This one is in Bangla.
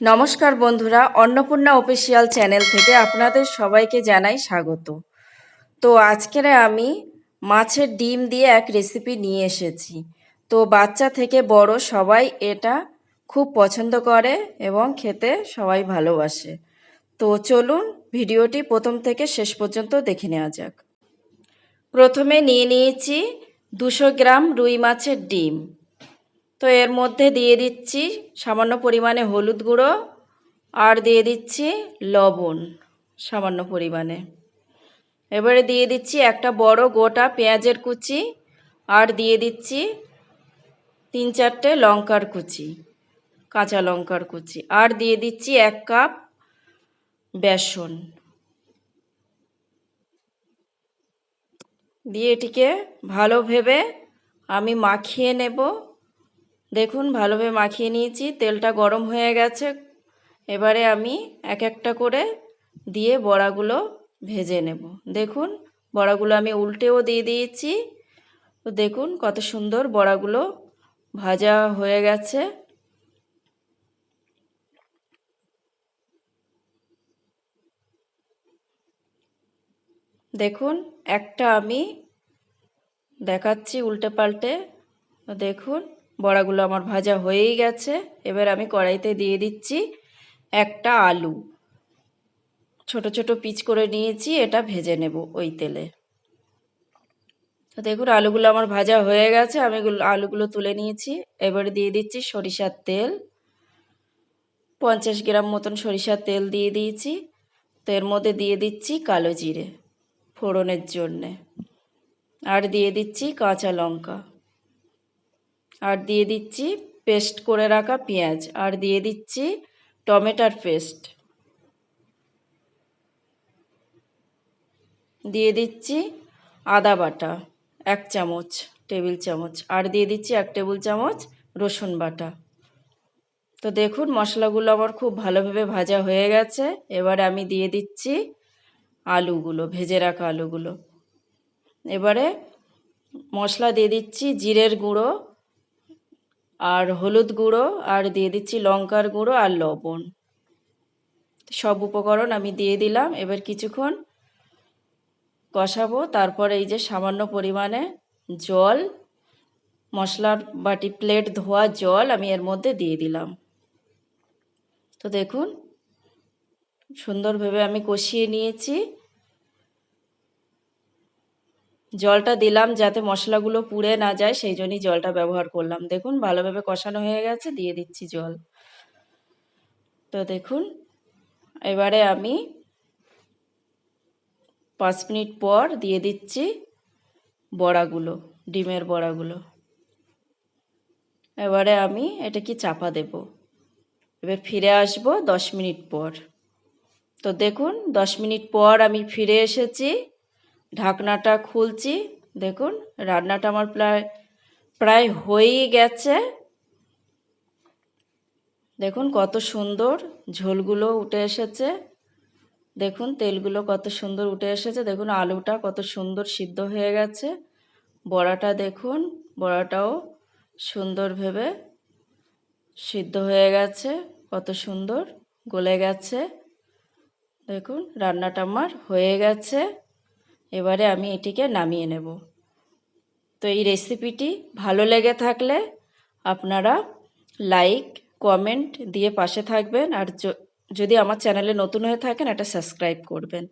নমস্কার বন্ধুরা, অন্নপূর্ণা অফিসিয়াল চ্যানেল থেকে আপনাদের সবাইকে জানাই স্বাগত। তো আজকের আমি মাছের ডিম দিয়ে এক রেসিপি নিয়ে এসেছি। তো বাচ্চা থেকে বড় সবাই এটা খুব পছন্দ করে এবং খেতে সবাই ভালোবাসে। তো চলুন ভিডিওটি প্রথম থেকে শেষ পর্যন্ত দেখে নেওয়া যাক। প্রথমে নিয়ে নিয়েছি দুশো গ্রাম রুই মাছের ডিম। তো এর মধ্যে দিয়ে দিচ্ছি সামান্য পরিমাণে হলুদ গুঁড়ো আর দিয়ে দিচ্ছি লবণ সামান্য পরিমাণে। এবারে দিয়ে দিচ্ছি একটা বড় গোটা পেঁয়াজের কুচি আর দিয়ে দিচ্ছি তিন চারটে লঙ্কার কুচি, কাঁচা লঙ্কার কুচি। আর দিয়ে দিচ্ছি এক কাপ বেসন। দিয়ে এটিকে ভালো ভেবে আমি মাখিয়ে নেব। দেখুন, ভালোভাবে মাখিয়ে নিয়েছি। তেলটা গরম হয়ে গেছে। এবারে আমি এক একটা করে দিয়ে বড়াগুলো ভেজে নেব। দেখুন, বড়াগুলো আমি উল্টেও দিয়ে দিয়েছি। তো দেখুন, কত সুন্দর বড়াগুলো ভাজা হয়ে গেছে। দেখুন, একটা আমি দেখাচ্ছি উল্টে পাল্টে। দেখুন বড়াগুলো আমার ভাজা হয়েই গেছে। এবার আমি কড়াইতে দিয়ে দিচ্ছি একটা আলু। ছোট ছোট পিচ করে নিয়েছি, এটা ভেজে নেব ওই তেলে। তো দেখুন, আলুগুলো আমার ভাজা হয়ে গেছে, আমি আলুগুলো তুলে নিয়েছি। এবারে দিয়ে দিচ্ছি সরিষার তেল। পঞ্চাশ গ্রাম মতন সরিষার তেল দিয়ে দিয়েছি। তো এর মধ্যে দিয়ে দিচ্ছি কালো জিরে ফোড়নের জন্যে। আর দিয়ে দিচ্ছি কাঁচা লঙ্কা। আর দিয়ে দিচ্ছি পেস্ট করে রাখা পেঁয়াজ। আর দিয়ে দিচ্ছি টমেটোর পেস্ট। দিয়ে দিচ্ছি আদা বাটা, এক চামচ, টেবিল চামচ। আর দিয়ে দিচ্ছি এক টেবিল চামচ রসুন বাটা। তো দেখুন, মশলাগুলো আমার খুব ভালোভাবে ভাজা হয়ে গেছে। এবারে আমি দিয়ে দিচ্ছি আলুগুলো, ভেজে রাখা আলুগুলো। এবারে মশলা দিয়ে দিচ্ছি জিরের গুঁড়ো আর হলুদ গুঁড়ো, আর দিয়ে দিচ্ছি লঙ্কার গুঁড়ো আর লবণ। সব উপকরণ আমি দিয়ে দিলাম, এবার কিছুক্ষণ কষাবো। তারপরে এই যে সামান্য পরিমাণে জল, মশলার বাটি প্লেট ধোয়া জল আমি এর মধ্যে দিয়ে দিলাম। তো দেখুন, সুন্দরভাবে আমি কষিয়ে নিয়েছি। জলটা দিলাম যাতে মশলাগুলো পুড়ে না যায়, সেই জন্যই জলটা ব্যবহার করলাম। দেখুন, ভালোভাবে কষানো হয়ে গেছে, দিয়ে দিচ্ছি জল। তো দেখুন, এবারে আমি পাঁচ মিনিট পর দিয়ে দিচ্ছি বড়াগুলো, ডিমের বড়াগুলো। এবারে আমি এটা কি চাপা দেব। এবার ফিরে আসব দশ মিনিট পর। তো দেখুন, দশ মিনিট পর আমি ফিরে এসেছি। ঢাকনাটা খুলছি, দেখুন, রান্নাটা আমার প্রায় প্রায় হয়েই গেছে। দেখুন কত সুন্দর ঝোলগুলো উঠে এসেছে। দেখুন তেলগুলো কত সুন্দর উঠে এসেছে। দেখুন আলুটা কত সুন্দর সিদ্ধ হয়ে গেছে। বড়াটা দেখুন, বড়াটাও সুন্দর ভেবে সিদ্ধ হয়ে গেছে, কত সুন্দর গলে গেছে। দেখুন রান্নাটা আমার হয়ে গেছে। এবারে আমি এটিকে নামিয়ে নেব। তো এই রেসিপিটি ভালো লেগে থাকলে আপনারা লাইক, কমেন্ট দিয়ে পাশে থাকবেন। আর যদি আমার চ্যানেলে নতুন হয়ে থাকেন এটা সাবস্ক্রাইব করবেন।